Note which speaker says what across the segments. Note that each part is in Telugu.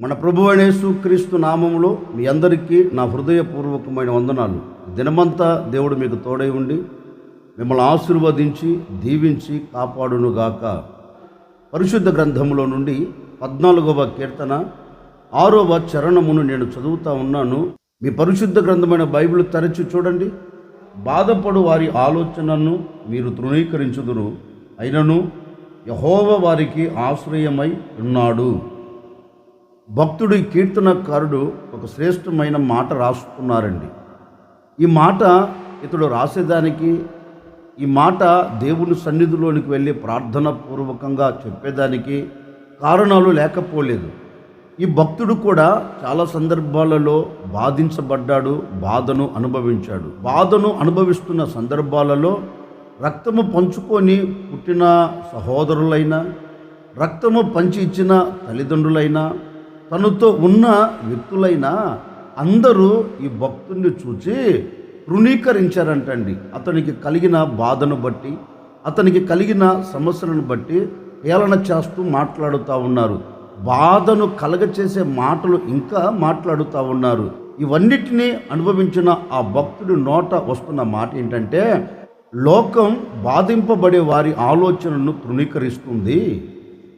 Speaker 1: మన ప్రభు అనేసు క్రీస్తు నామములో మీ అందరికీ నా హృదయపూర్వకమైన వందనాలు. దినమంతా దేవుడు మీకు తోడై ఉండి మిమ్మల్ని ఆశీర్వదించి దీవించి కాపాడునుగాక. పరిశుద్ధ గ్రంథములో నుండి పద్నాలుగవ కీర్తన ఆరవ చరణమును నేను చదువుతా ఉన్నాను. మీ పరిశుద్ధ గ్రంథమైన బైబిల్ తెరచి చూడండి. బాధపడు వారి ఆలోచనను మీరు తృణీకరించుదురు. అయినను యహోవ వారికి ఆశ్రయమై ఉన్నాడు. భక్తుడు ఈ కీర్తనకారుడు ఒక శ్రేష్టమైన మాట రాసుకున్నారండి ఈ మాట ఇతడు రాసేదానికి ఈ మాట దేవుని సన్నిధిలోనికి వెళ్ళి ప్రార్థన పూర్వకంగా చెప్పేదానికి కారణాలు లేకపోలేదు. ఈ భక్తుడు కూడా చాలా సందర్భాలలో బాధించబడ్డాడు బాధను అనుభవించాడు. బాధను అనుభవిస్తున్న సందర్భాలలో రక్తము పంచుకొని పుట్టిన సహోదరులైనా రక్తము పంచి ఇచ్చిన తల్లిదండ్రులైనా తనతో ఉన్న వ్యక్తులైనా అందరూ ఈ భక్తుడిని చూచి తృణీకరించారంటండి. అతనికి కలిగిన బాధను బట్టి అతనికి కలిగిన సమస్యలను బట్టి హేళన చేస్తూ మాట్లాడుతూ ఉన్నారు. బాధను కలగచేసే మాటలు ఇంకా మాట్లాడుతూ ఉన్నారు. ఇవన్నిటినీ అనుభవించిన ఆ భక్తుడి నోట వస్తున్న మాట ఏంటంటే లోకం బాధింపబడే వారి ఆలోచనను తృణీకరిస్తుంది.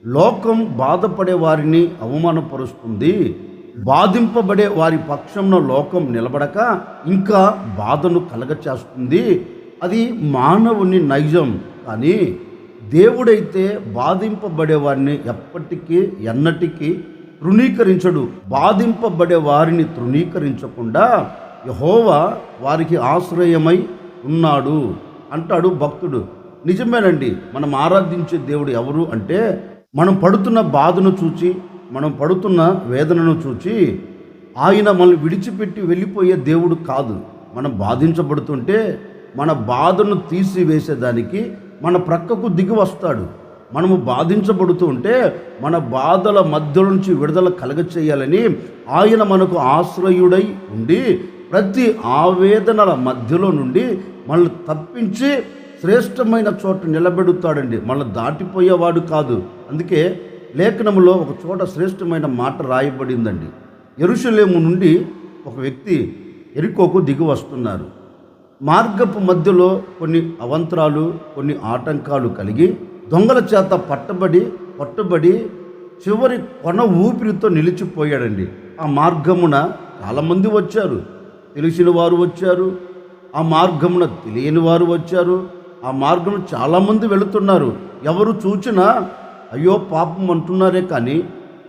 Speaker 1: లోకం బాధపడే వారిని అవమానపరుస్తుంది. బాధింపబడే వారి పక్షంలో లోకం నిలబడక ఇంకా బాధను కలగచేస్తుంది. అది మానవుని నైజం. కానీ దేవుడైతే బాధింపబడే వారిని ఎప్పటికీ ఎన్నటికీ తృణీకరించడు. బాధింపబడే వారిని తృణీకరించకుండా యహోవా వారికి ఆశ్రయమై ఉన్నాడు అంటాడు భక్తుడు. నిజమేనండి. మనం ఆరాధించే దేవుడు ఎవరు అంటే మనం పడుతున్న బాధను చూచి మనం పడుతున్న వేదనను చూచి ఆయన మనల్ని విడిచిపెట్టి వెళ్ళిపోయే దేవుడు కాదు. మనం బాధించబడుతుంటే మన బాధను తీసివేసేదానికి మన ప్రక్కకు దిగి వస్తాడు. మనము బాధించబడుతూ ఉంటే మన బాధల మధ్య నుంచి విడుదల కలగచేయాలని ఆయన మనకు ఆశ్రయుడై ఉండి ప్రతి ఆవేదనల మధ్యలో నుండి మనల్ని తప్పించి శ్రేష్టమైన చోట నిలబెడుతాడండి. మళ్ళీ దాటిపోయేవాడు కాదు. అందుకే లేఖనములో ఒక చోట శ్రేష్టమైన మాట రాయబడిందండి. ఎరుషలేము నుండి ఒక వ్యక్తి ఎరుకోకు దిగి వస్తున్నారు. మార్గపు మధ్యలో కొన్ని అవంతరాలు కొన్ని ఆటంకాలు కలిగి దొంగల చేత పట్టబడి పట్టుబడి చివరి కొన ఊపిరితో నిలిచిపోయాడండి. ఆ మార్గమున చాలామంది వచ్చారు. తెలిసిన వారు వచ్చారు. ఆ మార్గమున తెలియని వారు వచ్చారు. ఆ మార్గం చాలామంది వెళుతున్నారు. ఎవరు చూచినా అయ్యో పాపం అంటున్నారే కానీ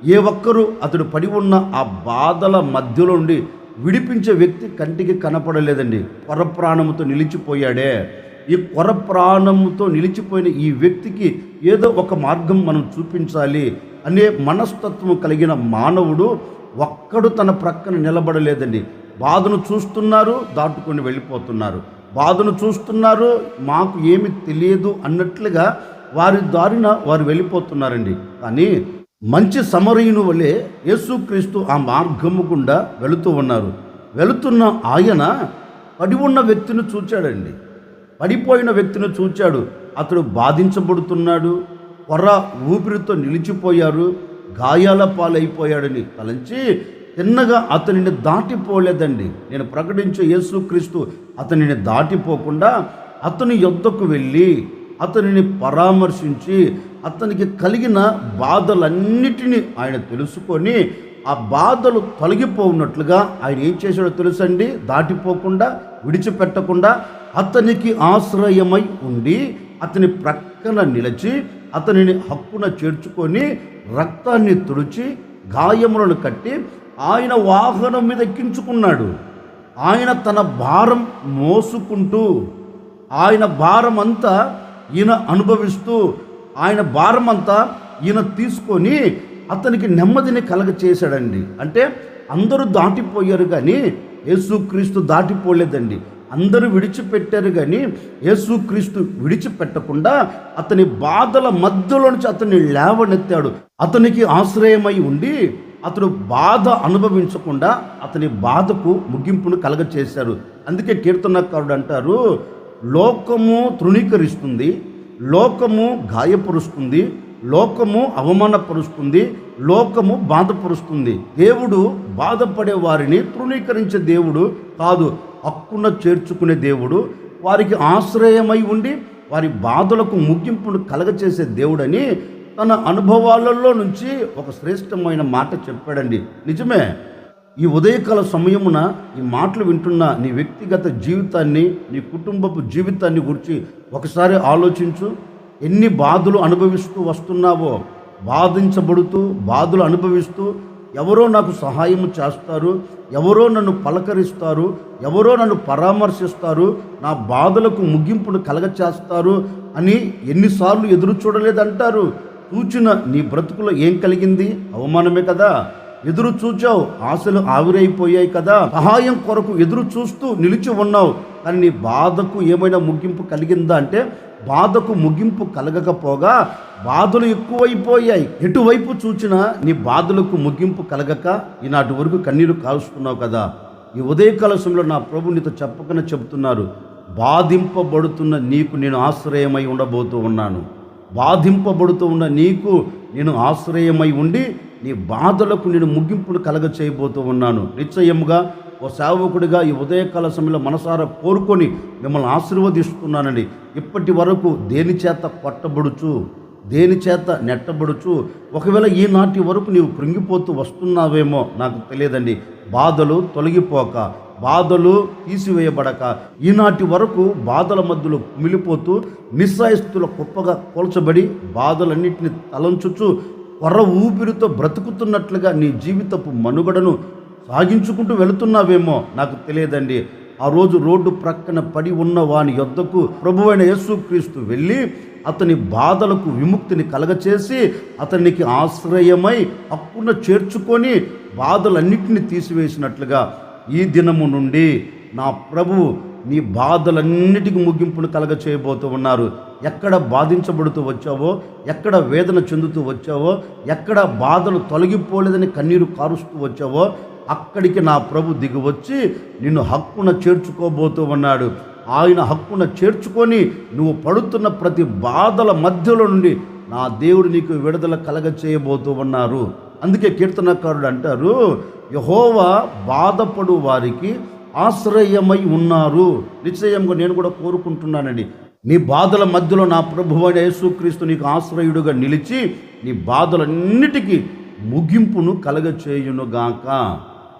Speaker 1: ఏ ఒక్కరూ అతడు పడి ఉన్న ఆ బాధల మధ్యలో ఉండి విడిపించే వ్యక్తి కంటికి కనపడలేదండి. కొరప్రాణముతో నిలిచిపోయాడే. ఈ కొరప్రాణముతో నిలిచిపోయిన ఈ వ్యక్తికి ఏదో ఒక మార్గం మనం చూపించాలి అనే మనస్తత్వం కలిగిన మానవుడు ఒక్కడు తన ప్రక్కన నిలబడలేదండి. బాధను చూస్తున్నారు దాటుకొని వెళ్ళిపోతున్నారు. బాధను చూస్తున్నారు మాకు ఏమి తెలియదు అన్నట్లుగా వారి దారిన వారు వెళ్ళిపోతున్నారండి. కానీ మంచి సమరయుని వలె యేసుక్రీస్తు ఆ మార్గము గుండా వెళుతూ ఉన్నారు. వెళుతున్న ఆయన పడి ఉన్న వ్యక్తిని చూచాడండి. పడిపోయిన వ్యక్తిని చూచాడు. అతడు బాధించబడుతున్నాడు. కొర్ర ఊపిరితో నిలిచిపోయారు. గాయాల పాలైపోయాడని తలంచి తిన్నగా అతనిని దాటిపోలేదండి. నేను ప్రకటించే యేసుక్రీస్తు అతనిని దాటిపోకుండా అతని యొద్దకు వెళ్ళి అతనిని పరామర్శించి అతనికి కలిగిన బాధలన్నిటినీ ఆయన తెలుసుకొని ఆ బాధలు తొలగిపోనట్లుగా ఆయన ఏం చేశాడో తెలుసండి? దాటిపోకుండా విడిచిపెట్టకుండా అతనికి ఆశ్రయమై ఉండి అతని ప్రక్కన నిలిచి అతనిని హక్కున చేర్చుకొని రక్తాన్ని తుడిచి గాయములను కట్టి ఆయన వాహనం మీద ఎక్కించుకున్నాడు. ఆయన తన భారం మోసుకుంటూ ఆయన భారం అంతా ఈయన అనుభవిస్తూ ఆయన భారం అంతా ఈయన తీసుకొని అతనికి నెమ్మదిని కలగ చేశాడండి అంటే అందరూ దాటిపోయారు కానీ యేసుక్రీస్తు దాటిపోలేదండి. అందరూ విడిచిపెట్టారు కానీ యేసుక్రీస్తు విడిచిపెట్టకుండా అతని బాధల మధ్యలో నుంచి అతన్ని లేవనెత్తాడు. అతనికి ఆశ్రయమై ఉండి అతడు బాధ అనుభవించకుండా అతని బాధకు ముగింపును కలగచేశారు అందుకే కీర్తనకారుడు అంటారు లోకము తృణీకరిస్తుంది లోకము గాయపరుస్తుంది లోకము అవమానపరుస్తుంది లోకము బాధపరుస్తుంది. దేవుడు బాధపడే వారిని తృణీకరించే దేవుడు కాదు హక్కున చేర్చుకునే దేవుడు. వారికి ఆశ్రయమై ఉండి వారి బాధలకు ముగింపును కలగచేసే దేవుడని తన అనుభవాలలో నుంచి ఒక శ్రేష్టమైన మాట చెప్పాడండి. నిజమే ఈ ఉదయకాల సమయమున ఈ మాటలు వింటున్న నీ వ్యక్తిగత జీవితాన్ని నీ కుటుంబపు జీవితాన్ని గురించి ఒకసారి ఆలోచించు. ఎన్ని బాధలు అనుభవిస్తూ వస్తున్నావో బాధించబడుతూ బాధలు అనుభవిస్తూ ఎవరో నాకు సహాయం చేస్తారు ఎవరో నన్ను పలకరిస్తారు ఎవరో నన్ను పరామర్శిస్తారు నా బాధలకు ముగింపును కలగచేస్తారు అని ఎన్నిసార్లు ఎదురు చూడలేదంటారు. చూచిన నీ బ్రతుకులో ఏం కలిగింది? అవమానమే కదా. ఎదురు చూచావు ఆశలు ఆవిరైపోయాయి కదా. సహాయం కొరకు ఎదురు చూస్తూ నిలిచి ఉన్నావు. కానీ నీ బాధకు ఏమైనా ముగింపు కలిగిందా అంటే బాధకు ముగింపు కలగకపోగా బాధలు ఎక్కువైపోయాయి. ఎటువైపు చూచినా నీ బాధలకు ముగింపు కలగక ఈనాటి వరకు కన్నీరు కాల్చుకున్నావు కదా. ఈ ఉదయకాల సమయంలో నా ప్రభు నీతో చెప్పకనే చెబుతున్నారు. బాధింపబడుతున్న నీకు నేను ఆశ్రయమై ఉండబోతూ ఉన్నాను. బాధింపబడుతూ ఉన్న నీకు నేను ఆశ్రయమై ఉండి నీ బాధలకు నేను ముగింపును కలగ చేయబోతూ ఉన్నాను. నిశ్చయముగా ఓ సేవకుడిగా ఈ ఉదయకాల సమయంలో మనసారా కోరుకొని మిమ్మల్ని ఆశీర్వదిస్తున్నానండి. ఇప్పటి వరకు దేని చేత కొట్టబడుచు దేని చేత నెట్టబడుచు ఒకవేళ ఈనాటి వరకు నీవు కృంగిపోతూ వస్తున్నావేమో నాకు తెలియదండి. బాధలు తొలగిపోక బాధలు తీసివేయబడక. ఈనాటి వరకు బాధల మధ్యలో మిలిపోతూ నిస్సాయస్తుల కుప్పగా కూల్చబడి బాధలన్నింటినీ తలంచుచు కొర్ర ఊపిరితో బ్రతుకుతున్నట్లుగా నీ జీవితపు మనుగడను సాగించుకుంటూ వెళుతున్నావేమో నాకు తెలియదండి. ఆ రోజు రోడ్డు ప్రక్కన పడి ఉన్న వాని యొద్దకు ప్రభువైన యేసుక్రీస్తు వెళ్ళి అతని బాధలకు విముక్తిని కలగచేసి అతనికి ఆశ్రయమై హక్కున చేర్చుకొని బాధలన్నింటినీ తీసివేసినట్లుగా ఈ దినము నుండి నా ప్రభువు నీ బాధలన్నిటికీ ముగింపును కలగ చేయబోతూ ఉన్నారు. ఎక్కడ బాధించబడుతూ వచ్చావో ఎక్కడ వేదన చెందుతూ వచ్చావో ఎక్కడ బాధలు తొలగిపోలేదని కన్నీరు కారుస్తూ వచ్చావో అక్కడికి నా ప్రభు దిగివచ్చి నిన్ను హక్కున చేర్చుకోబోతూ ఉన్నాడు. ఆయన హక్కున చేర్చుకొని నువ్వు పడుతున్న ప్రతి బాధల మధ్యలో నుండి నా దేవుడు నీకు విడుదల కలగ చేయబోతూ ఉన్నారు. అందుకే కీర్తనకారుడు అంటారు యహోవా బాధపడు వారికి ఆశ్రయమై ఉన్నారు. నిశ్చయంగా నేను కూడా కోరుకుంటున్నానండి. నీ బాధల మధ్యలో నా ప్రభు అయిన యేసుక్రీస్తు నీకు ఆశ్రయుడుగా నిలిచి నీ బాధలన్నిటికీ ముగింపును కలగచేయునుగాక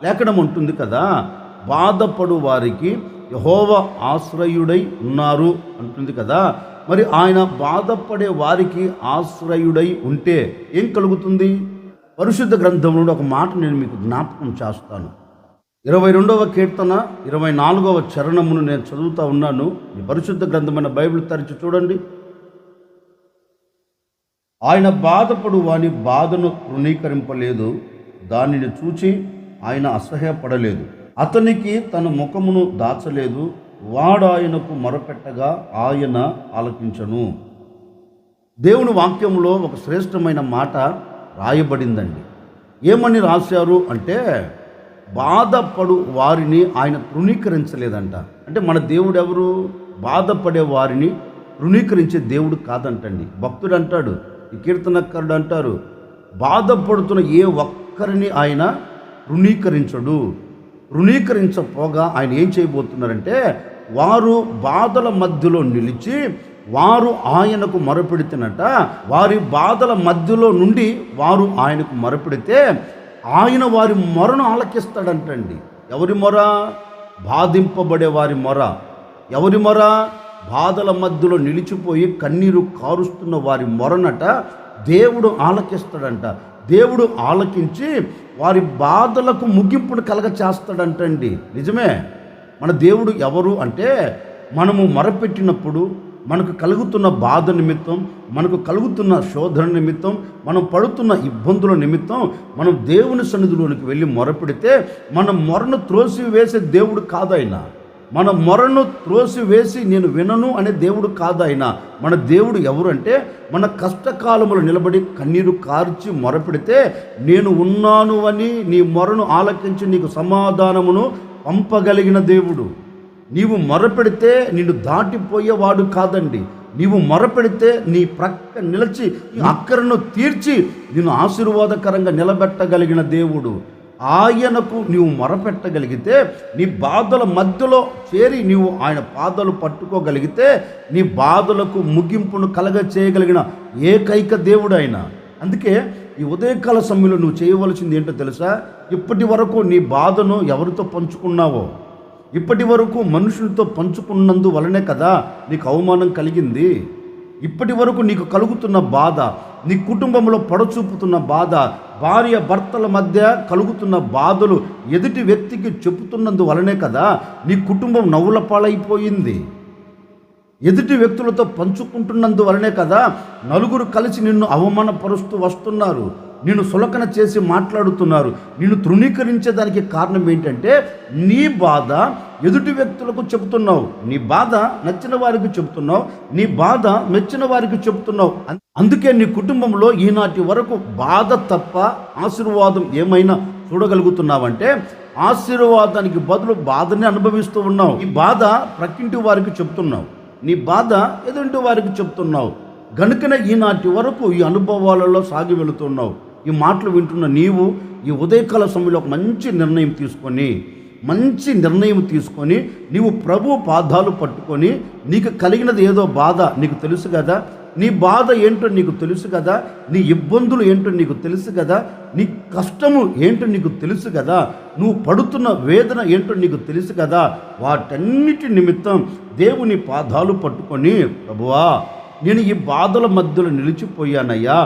Speaker 1: లేఖనం ఉంటుంది కదా బాధపడు వారికి యహోవ ఆశ్రయుడై ఉన్నారు అంటుంది కదా. మరి ఆయన బాధపడే వారికి ఆశ్రయుడై ఉంటే ఏం కలుగుతుంది? పరిశుద్ధ గ్రంథం నుండి ఒక మాట నేను మీకు జ్ఞాపకం చేస్తాను. ఇరవై రెండవ కీర్తన ఇరవై నాలుగవ చరణమును నేను చదువుతూ ఉన్నాను. ఈ పరిశుద్ధ గ్రంథమైన బైబిల్ తరిచి చూడండి. ఆయన బాధపడు వాని బాధను తృణీకరింపలేదు. దానిని చూచి ఆయన అసహ్యపడలేదు. అతనికి తన ముఖమును దాచలేదు. వాడు ఆయనకు మొరపెట్టగా ఆయన ఆలకించను. దేవుని వాక్యంలో ఒక శ్రేష్టమైన మాట రాయబడిందండి. ఏమని రాశారు అంటే బాధపడు వారిని ఆయన తృణీకరించలేదంట. అంటే మన దేవుడు ఎవరు బాధపడే వారిని తృణీకరించే దేవుడు కాదంటండి. భక్తుడు అంటాడు కీర్తనకరుడు కీర్తనకారుడు అంటారు బాధపడుతున్న ఏ ఒక్కరిని ఆయన తృణీకరించడు. తృణీకరించపోగా ఆయన ఏం చేయబోతున్నారంటే వారు బాధల మధ్యలో నిలిచి వారు ఆయనకు మొరపెడితేనట వారి బాధల మధ్యలో నుండి వారు ఆయనకు మొరపెడితే ఆయన వారి మొరను ఆలకిస్తాడంటండి. ఎవరి మొర? బాధింపబడే వారి మొర. ఎవరి మొర? బాధల మధ్యలో నిలిచిపోయి కన్నీరు కారుస్తున్న వారి మొరనట దేవుడు ఆలకిస్తాడంట. దేవుడు ఆలకించి వారి బాధలకు ముగింపును కలగ చేస్తాడంటండి నిజమే? మన దేవుడు ఎవరు అంటే మనము మొరపెట్టినప్పుడు మనకు కలుగుతున్న బాధ నిమిత్తం మనకు కలుగుతున్న శోధన నిమిత్తం మనం పడుతున్న ఇబ్బందుల నిమిత్తం మనం దేవుని సన్నిధిలోనికి వెళ్ళి మొరపెడితే మన మొరను త్రోసి వేసే దేవుడు కాదైనా. మన మొరను త్రోసి వేసి నేను వినను అనే దేవుడు కాదాయన మన దేవుడు ఎవరు అంటే మన కష్టకాలములు నిలబడి కన్నీరు కార్చి మొరపెడితే నేను ఉన్నాను అని నీ మొరను ఆలకించి నీకు సమాధానమును పంపగలిగిన దేవుడు. నీవు మొరపెడితే నిన్ను దాటిపోయేవాడు కాదండి. నీవు మొరపెడితే నీ ప్రక్క నిలిచి అక్కరను తీర్చి నిన్ను ఆశీర్వాదకరంగా నిలబెట్టగలిగిన దేవుడు. ఆయనకు నీవు మొరపెట్టగలిగితే నీ బాధల మధ్యలో చేరి నీవు ఆయన పాదలు పట్టుకోగలిగితే నీ బాధలకు ముగింపును కలగ చేయగలిగిన ఏకైక దేవుడు ఆయన అందుకే ఈ ఉదయకాల సమయంలో నువ్వు చేయవలసింది ఏంటో తెలుసా? ఇప్పటి వరకు నీ బాధను ఎవరితో పంచుకున్నావో? ఇప్పటి వరకు మనుషులతో పంచుకున్నందు వలనే కదా నీకు అవమానం కలిగింది? ఇప్పటి వరకు నీకు కలుగుతున్న బాధ నీ కుటుంబంలో పడచూపుతున్న బాధ భార్య భర్తల మధ్య కలుగుతున్న బాధలు ఎదుటి వ్యక్తికి చెబుతున్నందు వలనే కదా నీ కుటుంబం నవ్వుల పాలైపోయింది? ఎదుటి వ్యక్తులతో పంచుకుంటున్నందు వలనే కదా నలుగురు కలిసి నిన్ను అవమానపరుస్తూ వస్తున్నారు. నిన్ను సులకన చేసి మాట్లాడుతున్నారు. నిన్ను తృణీకరించేదానికి కారణం ఏంటంటే నీ బాధ ఎదుటి వ్యక్తులకు చెబుతున్నావు. నీ బాధ నచ్చిన వారికి చెబుతున్నావు. నీ బాధ మెచ్చిన వారికి చెబుతున్నావు. అందుకే నీ కుటుంబంలో ఈనాటి వరకు బాధ తప్ప ఆశీర్వాదం ఏమైనా చూడగలుగుతున్నావంటే ఆశీర్వాదానికి బదులు బాధని అనుభవిస్తూ ఉన్నావు. ఈ బాధ ప్రక్కింటి వారికి చెప్తున్నావు నీ బాధ ఎదుటి వారికి చెప్తున్నావు గనుకనే ఈనాటి వరకు ఈ అనుభవాలలో సాగి వెళుతున్నావు. ఈ మాటలు వింటున్న నీవు ఈ ఉదయకాల సమయంలో ఒక మంచి నిర్ణయం తీసుకొని మంచి నిర్ణయం తీసుకొని నీవు ప్రభు పాదాలు పట్టుకొని నీకు కలిగినది ఏదో బాధ నీకు తెలుసు కదా నీ బాధ ఏంటో నీకు తెలుసు కదా నీ ఇబ్బందులు ఏంటో నీకు తెలుసు కదా నీ కష్టము ఏంటో నీకు తెలుసు కదా నువ్వు పడుతున్న వేదన ఏంటో నీకు తెలుసు కదా వాటన్నిటి నిమిత్తం దేవుని పాదాలు పట్టుకొని ప్రభువా నేను ఈ బాధల మధ్యలో నిలిచిపోయానయ్యా.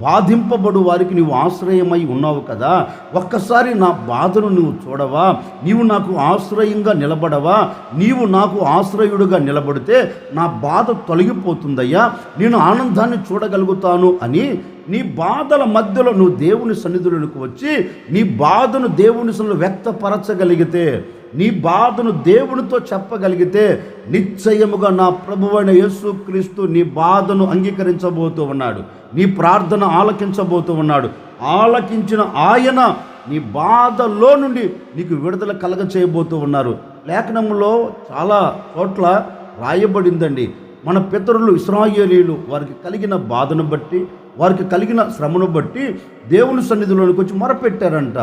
Speaker 1: బాధింపబడు వారికి నీవు ఆశ్రయమై ఉన్నావు కదా. ఒక్కసారి నా బాధను నువ్వు చూడవా? నీవు నాకు ఆశ్రయంగా నిలబడవా? నీవు నాకు ఆశ్రయుడుగా నిలబడితే నా బాధ తొలగిపోతుందయ్యా. నేను ఆనందాన్ని చూడగలుగుతాను అని నీ బాధల మధ్యలో నువ్వు దేవుని సన్నిధులకు వచ్చి నీ బాధను దేవుని సన్నిధిలో వ్యక్తపరచగలిగితే నీ బాధను దేవునితో చెప్పగలిగితే నిశ్చయముగా నా ప్రభువైన యేసుక్రీస్తు నీ బాధను అంగీకరించబోతూ ఉన్నాడు. నీ ప్రార్థన ఆలకించబోతూ ఉన్నాడు. ఆలకించిన ఆయన నీ బాధలో నుండి నీకు విడుదల కలగ చేయబోతూ ఉన్నారు. లేఖనంలో చాలా చోట్ల రాయబడిందండి. మన పితరులు ఇస్రాయేలీలు వారికి కలిగిన బాధను బట్టి వారికి కలిగిన శ్రమను బట్టి దేవుని సన్నిధిలోనికి వచ్చి మొరపెట్టారంట.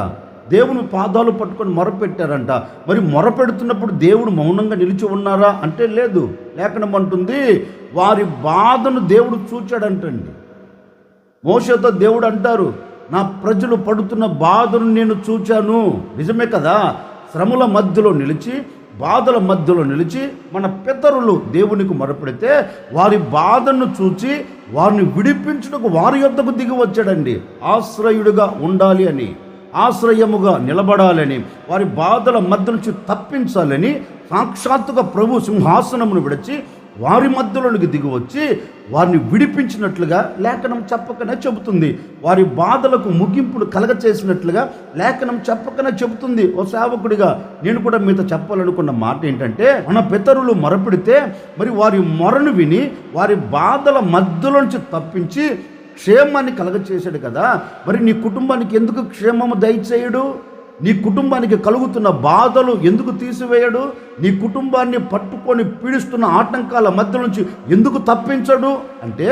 Speaker 1: దేవుని పాదాలు పట్టుకొని మొరపెట్టారంట. మరి మొరపెడుతున్నప్పుడు దేవుడు మౌనంగా నిలిచి ఉన్నారా? అంటే లేదు. లేఖనం అంటుంది వారి బాధను దేవుడు చూచాడంటండి. మోసతో దేవుడు అంటారు నా ప్రజలు పడుతున్న బాధను నేను చూచాను. నిజమే కదా? శ్రమల మధ్యలో నిలిచి బాధల మధ్యలో నిలిచి మన పితరులు దేవునికి మొరపెడితే వారి బాధను చూచి వారిని విడిపించుటకు వారి యొద్దకు దిగి వచ్చాడండి. ఆశ్రయుడిగా ఉండాలి అని. ఆశ్రయముగా నిలబడాలని వారి బాధల మధ్య నుంచి తప్పించాలని సాక్షాత్తుగా ప్రభు సింహాసనమును విడిచి వారి మధ్యలోనికి దిగి వచ్చి వారిని విడిపించినట్లుగా లేఖనం చెప్పకనే చెబుతుంది. వారి బాధలకు ముగింపును కలగ చేసినట్లుగా లేఖనం చెప్పకనే చెబుతుంది. ఓ సేవకుడిగా నేను కూడా మీతో చెప్పాలనుకున్న మాట ఏంటంటే మన పితరులు మొరపెడితే మరి వారి మొరను విని వారి బాధల మధ్యలోంచి తప్పించి క్షేమాన్ని కలగచేశాడు కదా మరి నీ కుటుంబానికి ఎందుకు క్షేమము దయచేయడు? నీ కుటుంబానికి కలుగుతున్న బాధలు ఎందుకు తీసివేయడు? నీ కుటుంబాన్ని పట్టుకొని పీడిస్తున్న ఆటంకాల మధ్య నుంచి ఎందుకు తప్పించడు? అంటే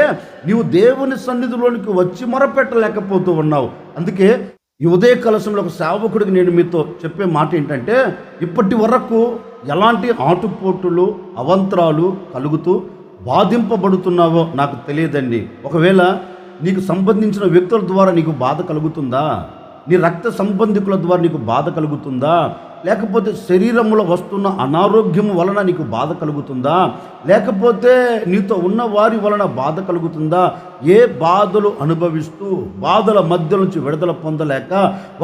Speaker 1: నీవు దేవుని సన్నిధిలోనికి వచ్చి మొరపెట్టలేకపోతూ ఉన్నావు. అందుకే ఈ ఉదయ కలశంలో ఒక సేవకుడికి నేను మీతో చెప్పే మాట ఏంటంటే ఇప్పటి వరకు ఎలాంటి ఆటుపోటులు అవంతరాలు కలుగుతూ బాధింపబడుతున్నావో నాకు తెలియదండి. ఒకవేళ నీకు సంబంధించిన వ్యక్తుల ద్వారా నీకు బాధ కలుగుతుందా? నీ రక్త సంబంధికుల ద్వారా నీకు బాధ కలుగుతుందా? లేకపోతే శరీరంలో వస్తున్న అనారోగ్యం వలన నీకు బాధ కలుగుతుందా? లేకపోతే నీతో ఉన్న వారి వలన బాధ కలుగుతుందా? ఏ బాధలు అనుభవిస్తూ బాధల మధ్య నుంచి విడుదల పొందలేక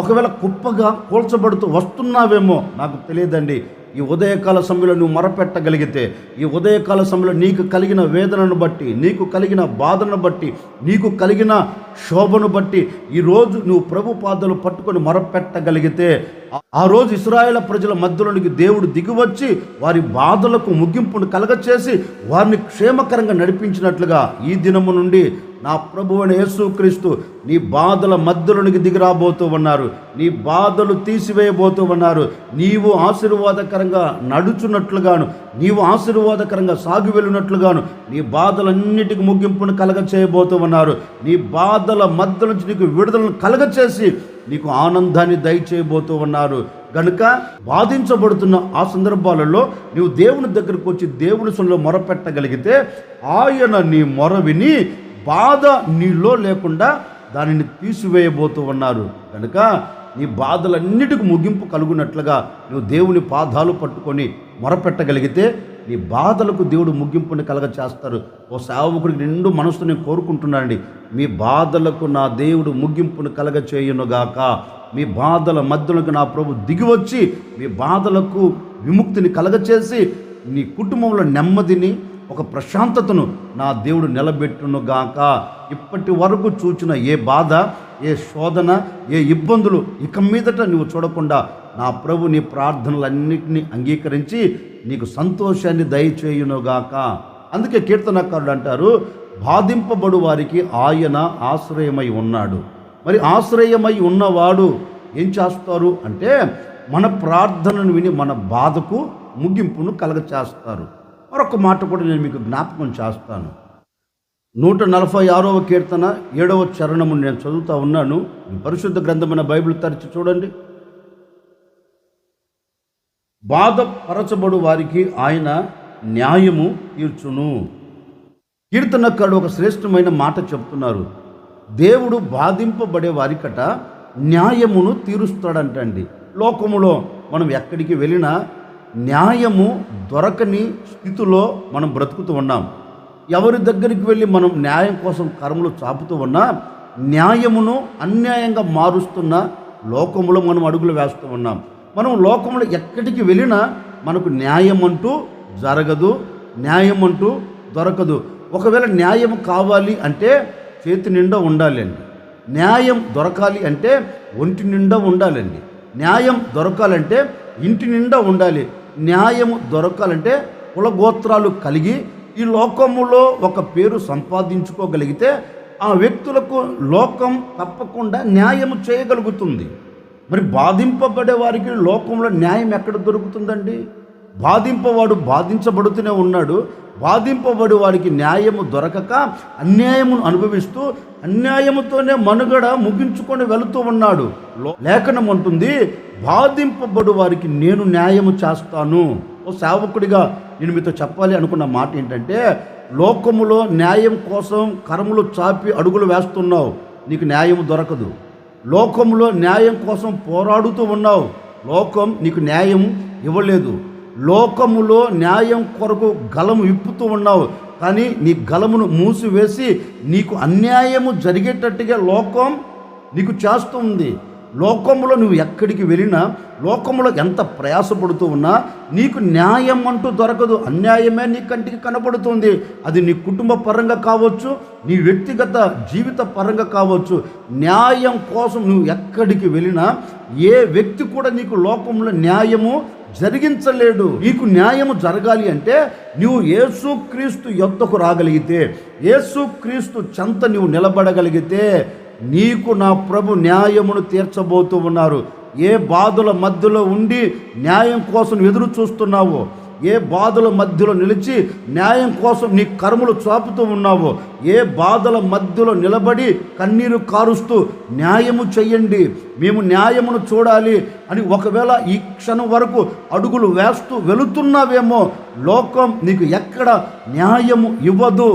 Speaker 1: ఒకవేళ కుప్పగా కూల్చబడుతూ వస్తున్నావేమో నాకు తెలియదండి. ఈ ఉదయకాల సమయంలో నువ్వు మొరపెట్టగలిగితే ఈ ఉదయకాల సమయంలో నీకు కలిగిన వేదనను బట్టి నీకు కలిగిన బాధను బట్టి నీకు కలిగిన శోభను బట్టి ఈరోజు నువ్వు ప్రభు పాదలు పట్టుకొని మొరపెట్టగలిగితే ఆ రోజు ఇస్రాయేల్ ప్రజల మధ్యలోనికి దేవుడు దిగివచ్చి వారి బాధలకు ముగింపును కలగచేసి వారిని క్షేమకరంగా నడిపించినట్లుగా ఈ దినము నుండి నా ప్రభు అయిన యేసుక్రీస్తు నీ బాధల మధ్యలోనికి దిగిరాబోతూ ఉన్నారు. నీ బాధలు తీసివేయబోతూ ఉన్నారు. నీవు ఆశీర్వాదకరంగా నడుచున్నట్లుగాను నీవు ఆశీర్వాదకరంగా సాగి వెళ్ళినట్లుగాను నీ బాధలన్నిటికీ ముగింపును కలగ చేయబోతూ ఉన్నారు. నీ బాధల మధ్య నుంచి నీకు విడుదలను కలగచేసి నీకు ఆనందాన్ని దయచేయబోతూ ఉన్నారు. గనుక బాధించబడుతున్న ఆ సందర్భాలలో నీవు దేవుని దగ్గరకు వచ్చి దేవుని సొంలో మొరపెట్టగలిగితే ఆయన నీ మొర విని బాధ నీలో లేకుండా దానిని తీసివేయబోతూ ఉన్నారు. కనుక నీ బాధలన్నిటికీ ముగింపు కలుగునట్లుగా నువ్వు దేవుని పాదాలు పట్టుకొని మొరపెట్టగలిగితే నీ బాధలకు దేవుడు ముగింపుని కలగ చేస్తారు ఓ సేవకుడికి నిండు మనసుతో నేను కోరుకుంటున్నానండి. మీ బాధలకు నా దేవుడు ముగింపును కలగ చేయునుగాక మీ బాధల మధ్యలోకి నా ప్రభు దిగివచ్చి మీ బాధలకు విముక్తిని కలగచేసి నీ కుటుంబంలో నెమ్మదిని ఒక ప్రశాంతతను నా దేవుడు నిలబెట్టునుగాక ఇప్పటి వరకు చూచిన ఏ బాధ ఏ శోధన ఏ ఇబ్బందులు ఇక మీదట నువ్వు చూడకుండా నా ప్రభు నీ ప్రార్థనలన్నింటినీ అంగీకరించి నీకు సంతోషాన్ని దయచేయునుగాక అందుకే కీర్తనకారుడు అంటారు బాధింపబడు వారికి ఆయన ఆశ్రయమై ఉన్నాడు. మరి ఆశ్రయమై ఉన్నవాడు ఏం చేస్తారు అంటే మన ప్రార్థనను విని మన బాధకు ముగింపును కలగచేస్తారు. మరొక మాట కూడా నేను మీకు జ్ఞాపకం చేస్తాను. నూట నలభై ఆరవ కీర్తన ఏడవ చరణము నేను చదువుతూ ఉన్నాను. పరిశుద్ధ గ్రంథమైన బైబిల్ తెరిచి చూడండి. బాధపరచబడు వారికి ఆయన న్యాయము తీర్చును. కీర్తనకారుడు ఒక శ్రేష్టమైన మాట చెప్తున్నారు. దేవుడు బాధింపబడే వారికట న్యాయమును తీరుస్తాడంటండి. లోకములో మనం ఎక్కడికి వెళ్ళినా న్యాయము దొరకని స్థితిలో మనం బ్రతుకుతూ ఉన్నాం. ఎవరి దగ్గరికి వెళ్ళి మనం న్యాయం కోసం కర్మలు చాపుతూ ఉన్నా న్యాయమును అన్యాయంగా మారుస్తున్న లోకములో మనం అడుగులు వేస్తూ ఉన్నాం. మనం లోకంలో ఎక్కడికి వెళ్ళినా మనకు న్యాయం అంటూ జరగదు న్యాయం అంటూ దొరకదు. ఒకవేళ న్యాయం కావాలి అంటే చేతి నిండా ఉండాలండి. న్యాయం దొరకాలి అంటే ఒంటి నిండా ఉండాలండి. న్యాయం దొరకాలంటే ఇంటి నిండా ఉండాలి. న్యాయము దొరకాలంటే కులగోత్రాలు కలిగి ఈ లోకములో ఒక పేరు సంపాదించుకోగలిగితే ఆ వ్యక్తులకు లోకం తప్పకుండా న్యాయము చేయగలుగుతుంది. మరి బాధింపబడే వారికి లోకంలో న్యాయం ఎక్కడ దొరుకుతుందండి? బాధింపవాడు బాధించబడుతూనే ఉన్నాడు. బాధింపబడి వారికి న్యాయము దొరకక అన్యాయమును అనుభవిస్తూ అన్యాయముతోనే మనుగడ ముగించుకొని వెళుతూ ఉన్నాడు. లేఖనం అంటుంది బాధింపబడు వారికి నేను న్యాయము చేస్తాను. ఓ సేవకుడిగా నేను మీతో చెప్పాలి అనుకున్న మాట ఏంటంటే లోకములో న్యాయం కోసం కరములు చాపి అడుగులు వేస్తున్నావు నీకు న్యాయం దొరకదు. లోకంలో న్యాయం కోసం పోరాడుతూ ఉన్నావు లోకం నీకు న్యాయం ఇవ్వలేదు. లోకములో న్యాయం కొరకు గలము విప్పుతూ ఉన్నావు కానీ నీ గలమును మూసివేసి నీకు అన్యాయము జరిగేటట్టుగా లోకం నీకు చేస్తుంది. లోకంలో నువ్వు ఎక్కడికి వెళ్ళినా లోకంలో ఎంత ప్రయాసపడుతూ ఉన్నా నీకు న్యాయం అంటూ దొరకదు. అన్యాయమే నీ కంటికి కనబడుతుంది అది నీ కుటుంబ పరంగా కావచ్చు నీ వ్యక్తిగత జీవిత పరంగా కావచ్చు. న్యాయం కోసం నువ్వు ఎక్కడికి వెళ్ళినా ఏ వ్యక్తి కూడా నీకు లోకంలో న్యాయము జరిగించలేడు. నీకు న్యాయము జరగాలి అంటే నువ్వు యేసుక్రీస్తు యొద్దకు రాగలిగితే యేసుక్రీస్తు చెంత నువ్వు నిలబడగలిగితే నీకు నా ప్రభు న్యాయమును తీర్చబోతూ ఉన్నారు. ఏ బాధల మధ్యలో ఉండి న్యాయం కోసం ఎదురు చూస్తున్నావో ఏ బాధల మధ్యలో నిలిచి న్యాయం కోసం నీ కర్మలు చాపుతూ ఉన్నావో ఏ బాధల మధ్యలో నిలబడి కన్నీరు కారుస్తూ న్యాయము చెయ్యండి మేము న్యాయమును చూడాలి అని ఒకవేళ ఈ క్షణం వరకు అడుగులు వేస్తూ వెళుతున్నావేమో లోకం నీకు ఎక్కడ న్యాయము ఇవ్వదు.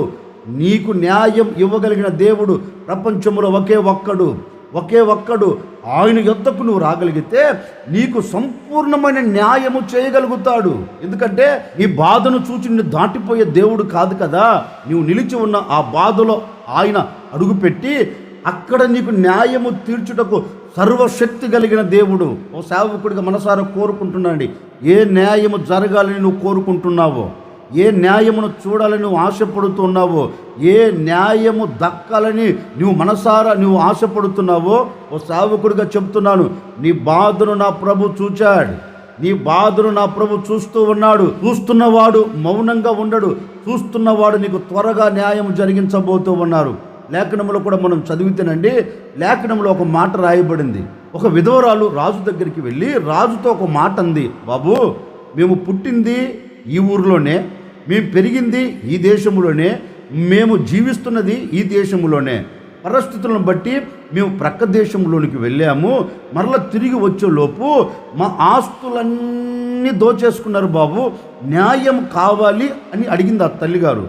Speaker 1: నీకు న్యాయం ఇవ్వగలిగిన దేవుడు ప్రపంచంలో ఒకే ఒక్కడు ఒకే ఒక్కడు. ఆయన యొద్దకు నువ్వు రాగలిగితే నీకు సంపూర్ణమైన న్యాయము చేయగలుగుతాడు. ఎందుకంటే నీ బాధను చూచి నిన్ను దాటిపోయే దేవుడు కాదు కదా. నీవు నిలిచి ఉన్న ఆ బాధలో ఆయన అడుగుపెట్టి అక్కడ నీకు న్యాయము తీర్చుటకు సర్వశక్తి కలిగిన దేవుడు. ఓ సేవకుడిగా మనసారా కోరుకుంటున్నాండి ఏ న్యాయము జరగాలని నువ్వు కోరుకుంటున్నావో? ఏ న్యాయమును చూడాలని నువ్వు ఆశపడుతున్నావో ఏ న్యాయము దక్కాలని నువ్వు మనసారా నువ్వు ఆశపడుతున్నావో ఓ సేవకుడిగా చెప్తున్నాను నీ బాధను నా ప్రభు చూచాడు. నీ బాధను నా ప్రభు చూస్తూ ఉన్నాడు. చూస్తున్నవాడు మౌనంగా ఉండడు. చూస్తున్నవాడు నీకు త్వరగా న్యాయం జరిగించబోతూ ఉన్నారు. లేఖనంలో కూడా మనం చదివితేనండి లేఖనంలో ఒక మాట రాయబడింది. ఒక విధవరాలు రాజు దగ్గరికి వెళ్ళి రాజుతో ఒక మాట అంది బాబు మేము పుట్టింది ఈ ఊరిలోనే మేము పెరిగింది ఈ దేశంలోనే మేము జీవిస్తున్నది ఈ దేశంలోనే పరిస్థితులను బట్టి మేము ప్రక్క దేశంలోనికి వెళ్ళాము. మరలా తిరిగి వచ్చేలోపు మా ఆస్తులన్నీ దోచేసుకున్నారు బాబు. న్యాయం కావాలి అని అడిగింది ఆ తల్లిగారు.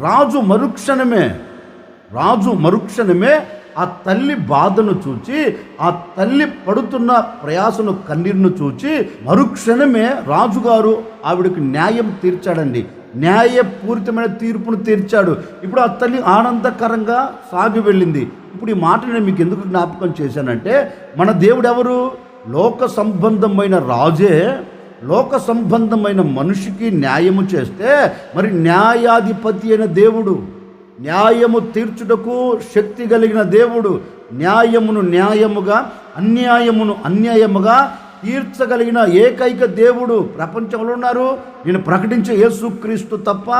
Speaker 1: రాజు మరుక్షణమే రాజు మరుక్షణమే ఆ తల్లి బాధను చూచి ఆ తల్లి పడుతున్న ప్రయాసను కన్నీరును చూచి మరుక్షణమే రాజుగారు ఆవిడకి న్యాయం తీర్చాడండి. న్యాయపూరితమైన తీర్పును తీర్చాడు. ఇప్పుడు ఆ తల్లి ఆనందకరంగా సాగి వెళ్ళింది. ఇప్పుడు ఈ మాట నేను మీకు ఎందుకు జ్ఞాపకం చేశానంటే మన దేవుడు ఎవరు లోక సంబంధమైన రాజే. లోక సంబంధమైన మనిషికి న్యాయము చేస్తే మరి న్యాయాధిపతి అయిన దేవుడు న్యాయము తీర్చుటకు శక్తి కలిగిన దేవుడు న్యాయమును న్యాయముగా అన్యాయమును అన్యాయముగా తీర్చగలిగిన ఏకైక దేవుడు ప్రపంచంలో ఉన్నారు. నేను ప్రకటించే యేసుక్రీస్తు తప్ప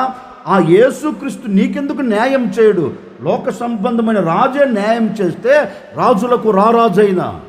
Speaker 1: ఆ యేసుక్రీస్తు నీకెందుకు న్యాయం చేయడు? లోక సంబంధమైన రాజే న్యాయం చేస్తే రాజులకు రారాజైన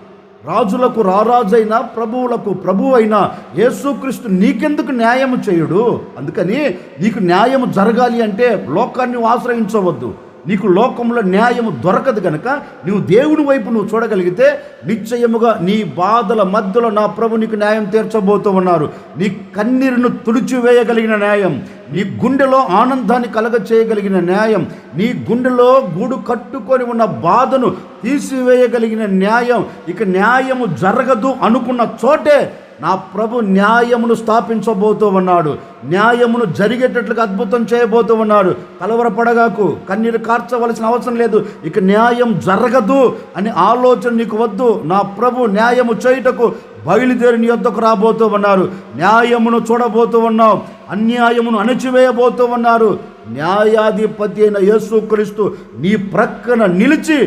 Speaker 1: రాజులకు రారాజైన ప్రభువులకు ప్రభు అయిన యేసుక్రీస్తు నీకెందుకు న్యాయము చేయడు? అందుకని నీకు న్యాయము జరగాలి అంటే లోకాన్ని ఆశ్రయించవద్దు. నీకు లోకంలో న్యాయము దొరకదు కనుక నువ్వు దేవుని వైపు నువ్వు చూడగలిగితే నిశ్చయముగా నీ బాధల మధ్యలో నా ప్రభు నీకు న్యాయం తీర్చబోతూ ఉన్నారు. నీ కన్నీరును తుడిచివేయగలిగిన న్యాయం నీ గుండెలో ఆనందాన్ని కలగ చేయగలిగిన న్యాయం నీ గుండెలో గూడు కట్టుకొని ఉన్న బాధను తీసివేయగలిగిన న్యాయం. ఇక న్యాయము జరగదు అనుకున్న చోటే నా ప్రభు న్యాయమును స్థాపించబోతూ ఉన్నాడు న్యాయమును జరిగేటట్లుగా అద్భుతం చేయబోతూ ఉన్నాడు కలవరపడగాకు కన్నీరు కార్చవలసిన అవసరం లేదు. ఇక న్యాయం జరగదు అని ఆలోచన నీకు వద్దు. నా ప్రభు న్యాయము చేయుటకు బయలుదేరి నీ యొద్దకు రాబోతూ ఉన్నారు న్యాయమును చూడబోతూ ఉన్నాం అన్యాయమును అణచివేయబోతూ ఉన్నారు న్యాయాధిపతి అయిన యేసుక్రీస్తు నీ ప్రక్కన నిలిచి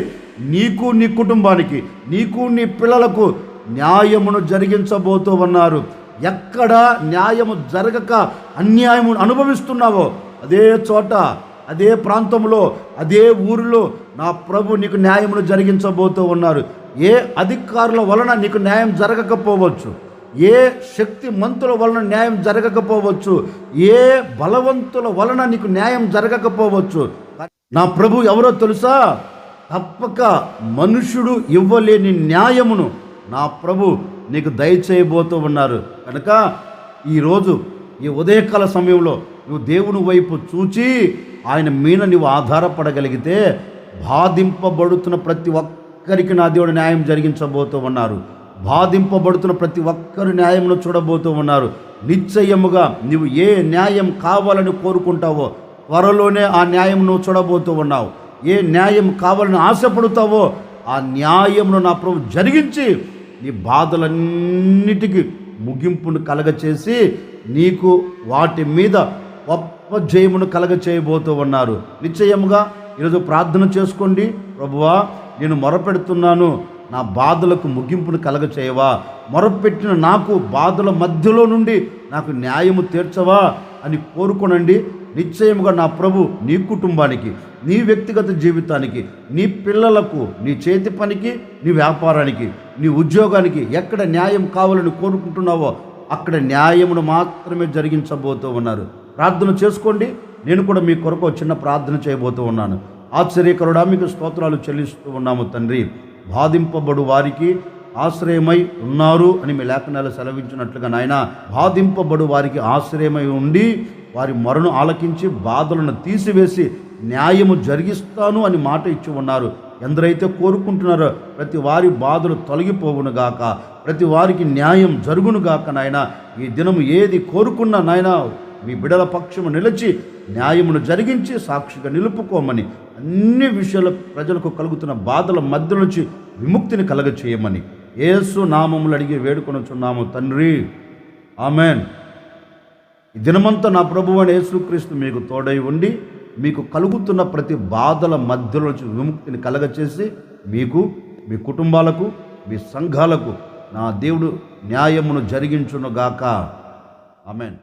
Speaker 1: నీకు నీ కుటుంబానికి నీకు నీ పిల్లలకు న్యాయమును జరిగించబోతూ ఉన్నారు. ఎక్కడ న్యాయము జరగక అన్యాయము అనుభవిస్తున్నావో అదే చోట అదే ప్రాంతంలో అదే ఊరిలో నా ప్రభు నీకు న్యాయమును జరిగించబోతూ ఉన్నారు. ఏ అధికారుల వలన నీకు న్యాయం జరగకపోవచ్చు? ఏ శక్తి మంతుల వలన న్యాయం జరగకపోవచ్చు? ఏ బలవంతుల వలన నీకు న్యాయం జరగకపోవచ్చు? నా ప్రభు ఎవరో తెలుసా? తప్పక మనుషుడు ఇవ్వలేని న్యాయమును నా ప్రభు నీకు దయచేయబోతూ ఉన్నారు. కనుక ఈరోజు ఈ ఉదయకాల సమయంలో నువ్వు దేవుని వైపు చూచి ఆయన మీద నువ్వు ఆధారపడగలిగితే బాధింపబడుతున్న ప్రతి ఒక్కరికి నా దేవుడు న్యాయం జరిగించబోతూ ఉన్నారు. బాధింపబడుతున్న ప్రతి ఒక్కరు న్యాయమును చూడబోతూ ఉన్నారు. నిశ్చయముగా నువ్వు ఏ న్యాయం కావాలని కోరుకుంటావో త్వరలోనే ఆ న్యాయం నువ్వు చూడబోతూ ఉన్నావు. ఏ న్యాయం కావాలని ఆశపడుతావో ఆ న్యాయమును నా ప్రభు జరిగించి నీ బాధలన్నిటికీ ముగింపును కలగచేసి నీకు వాటి మీద గొప్ప జయమును కలగ చేయబోతూ ఉన్నారు. నిశ్చయముగా ఈరోజు ప్రార్థన చేసుకోండి. ప్రభువా నేను మొరపెడుతున్నాను. నా బాధలకు ముగింపును కలగ చేయవా మొరపెట్టిన నాకు బాధల మధ్యలో నుండి నాకు న్యాయము తీర్చవా అని కోరుకోనండి. నిశ్చయముగా నా ప్రభు నీ కుటుంబానికి నీ వ్యక్తిగత జీవితానికి నీ పిల్లలకు నీ చేతి పనికి నీ వ్యాపారానికి నీ ఉద్యోగానికి ఎక్కడ న్యాయం కావాలని కోరుకుంటున్నావో అక్కడ న్యాయమును మాత్రమే జరిగించబోతూ ఉన్నారు. ప్రార్థన చేసుకోండి. నేను కూడా మీ కొరకు ఒక చిన్న ప్రార్థన చేయబోతూ ఉన్నాను. ఆశ్చర్యకరుడా మీకు స్తోత్రాలు చెల్లిస్తూ ఉన్నాము తండ్రి. బాధింపబడు వారికి ఆశ్రయమై ఉన్నారు అని మీ లేఖనాలు సెలవించినట్లుగా నాయన బాధింపబడు వారికి ఆశ్రయమై ఉండి వారి మొరను ఆలకించి బాధలను తీసివేసి న్యాయము జరిగిస్తాను అని మాట ఇచ్చి ఉన్నారు. ఎందరైతే కోరుకుంటున్నారో ప్రతి వారి బాధలు తొలగిపోవునుగాక ప్రతి వారికి న్యాయం జరుగునుగాక నాయన. ఈ దినము ఏది కోరుకున్నా నాయన మీ బిడల పక్షము నిలిచి న్యాయమును జరిగించి సాక్షిగా నిలుపుకోమని అన్ని విషయాల ప్రజలకు కలుగుతున్న బాధల మధ్య నుంచి విముక్తిని కలగ చేయమని నామములు అడిగి వేడుకొనుచున్నాము తండ్రి. ఆమెన్. ఈ దినమంతా నా ప్రభు అని యేసుక్రీస్తు మీకు తోడై ఉండి మీకు కలుగుతున్న ప్రతి బాధల మధ్యలో నుంచి విముక్తిని కలగచేసి మీకు మీ కుటుంబాలకు మీ సంఘాలకు నా దేవుడు న్యాయమును జరిగించునుగాక. ఆమెన్.